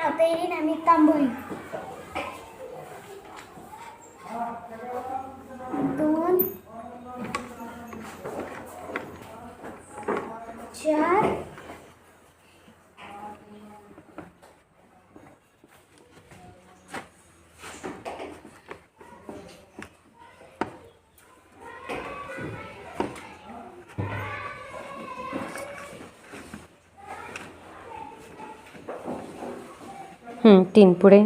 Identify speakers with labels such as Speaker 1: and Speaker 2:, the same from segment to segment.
Speaker 1: हातेरीन आम्ही तांबोळी दोन चार
Speaker 2: हं, तीन पुढे.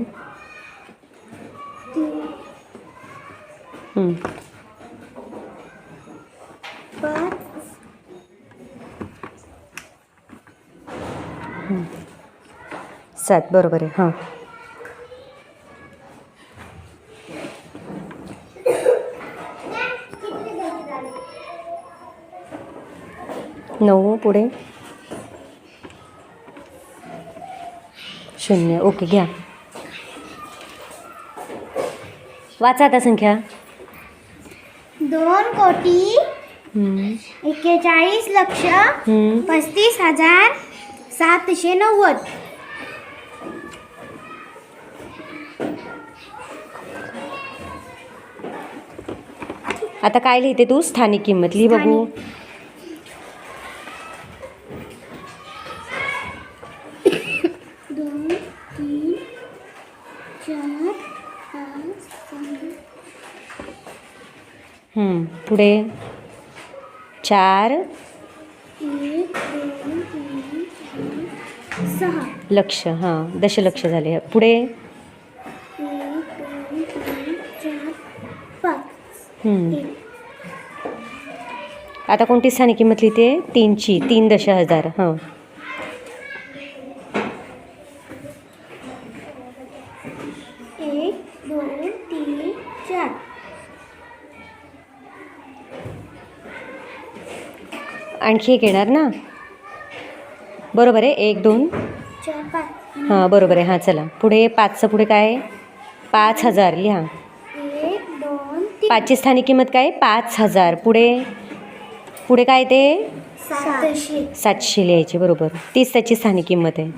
Speaker 1: तीन
Speaker 2: हं,
Speaker 1: पाच
Speaker 2: सात बरोबर आहे हां. नऊ पुढे. शून्य. ओके घ्या. वाचा आता संख्या.
Speaker 1: दोन कोटी एक्केचाळीस लक्ष. पस्तीस हजार सातशे नव्वद.
Speaker 2: आता काय लिहिते तू? स्थानिक किंमत. लिही बघू
Speaker 1: तीन चार पाच सहा
Speaker 2: हं, पुढे. चार. लक्ष हां दशलक्ष झाले. पुढे. आता कोणती स्थानिक किंमत लिहिते? तीनची तीन दश हजार हां.
Speaker 1: एक दोन तीन चार.
Speaker 2: आणखी एक येणार ना? बरोबर आहे एक दोन. हां बरोबर आहे. हां चला. पुढे पाचचं पुढे काय? पाच हजार लिहा. पाचची स्थानिक किंमत काय पाच हजार. पुढे? पुढे काय ते?
Speaker 1: सातशे.
Speaker 2: सातशे लिहायचे बरोबर. तीच त्याची स्थानिक किंमत आहे.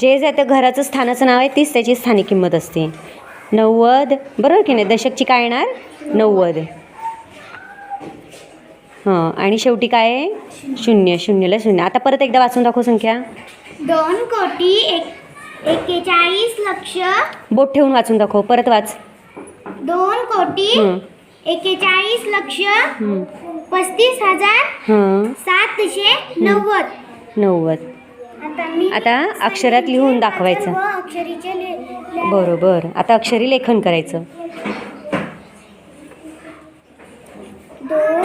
Speaker 2: जे जे त्या घराचं स्थानाचं नाव आहे तीच त्याची स्थानिक किंमत असते. नव्वद. बरोबर की नाही? दशकची काय येणार? नव्वद. हां आणि शेवटी काय आहे? शून्य शून्यला शून्य. आता परत एकदा वाचून दाखव संख्या.
Speaker 1: दोन कोटी एक एक्केचाळीस लक्ष.
Speaker 2: बोट ठेवून वाचून दाखव. परत वाच.
Speaker 1: दोन कोटी
Speaker 2: हं,
Speaker 1: एक्केचाळीस लक्ष.
Speaker 2: हं,
Speaker 1: पस्तीस हजार
Speaker 2: हां.
Speaker 1: सातशे नव्वद.
Speaker 2: नव्वद.
Speaker 1: आता मी
Speaker 2: आता अक्षरात लिहून दाखवायचं.
Speaker 1: सर्व अक्षरीचे ले- ले-
Speaker 2: बरोबर. आता अक्षरी लेखन करायचं.
Speaker 1: दोन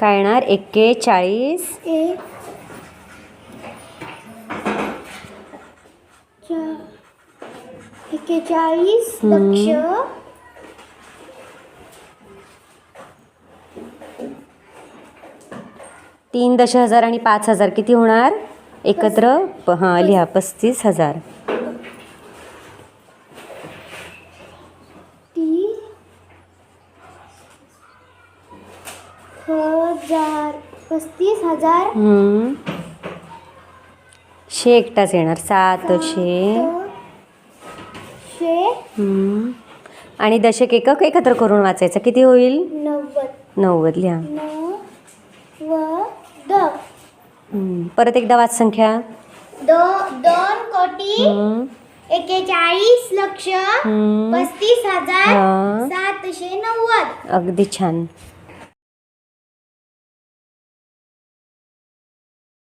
Speaker 2: काय येणार एक्केचाळीस.
Speaker 1: एक एक्केचाळीस. लक्ष.
Speaker 2: तीन दश हजार आणि पाच हजार किती होणार? एकत्र हां लिहा पस्तीस हजार.
Speaker 1: हजार पस्तीस हजार
Speaker 2: हम्म. शे एकटाच येणार सातशे
Speaker 1: शे
Speaker 2: हम्म. आणि दशक एकक एकत्र करून वाचायचं किती होईल
Speaker 1: नव्वद
Speaker 2: नव्वद लिहा
Speaker 1: नव्वद
Speaker 2: हम्म. परत एकदा वाच संख्या
Speaker 1: दो दोन कोटी
Speaker 2: हम्म.
Speaker 1: एक्केचाळीस लक्ष
Speaker 2: हम्म.
Speaker 1: पस्तीस हजार
Speaker 2: हा.
Speaker 1: सातशे नव्वद
Speaker 2: अगदी छान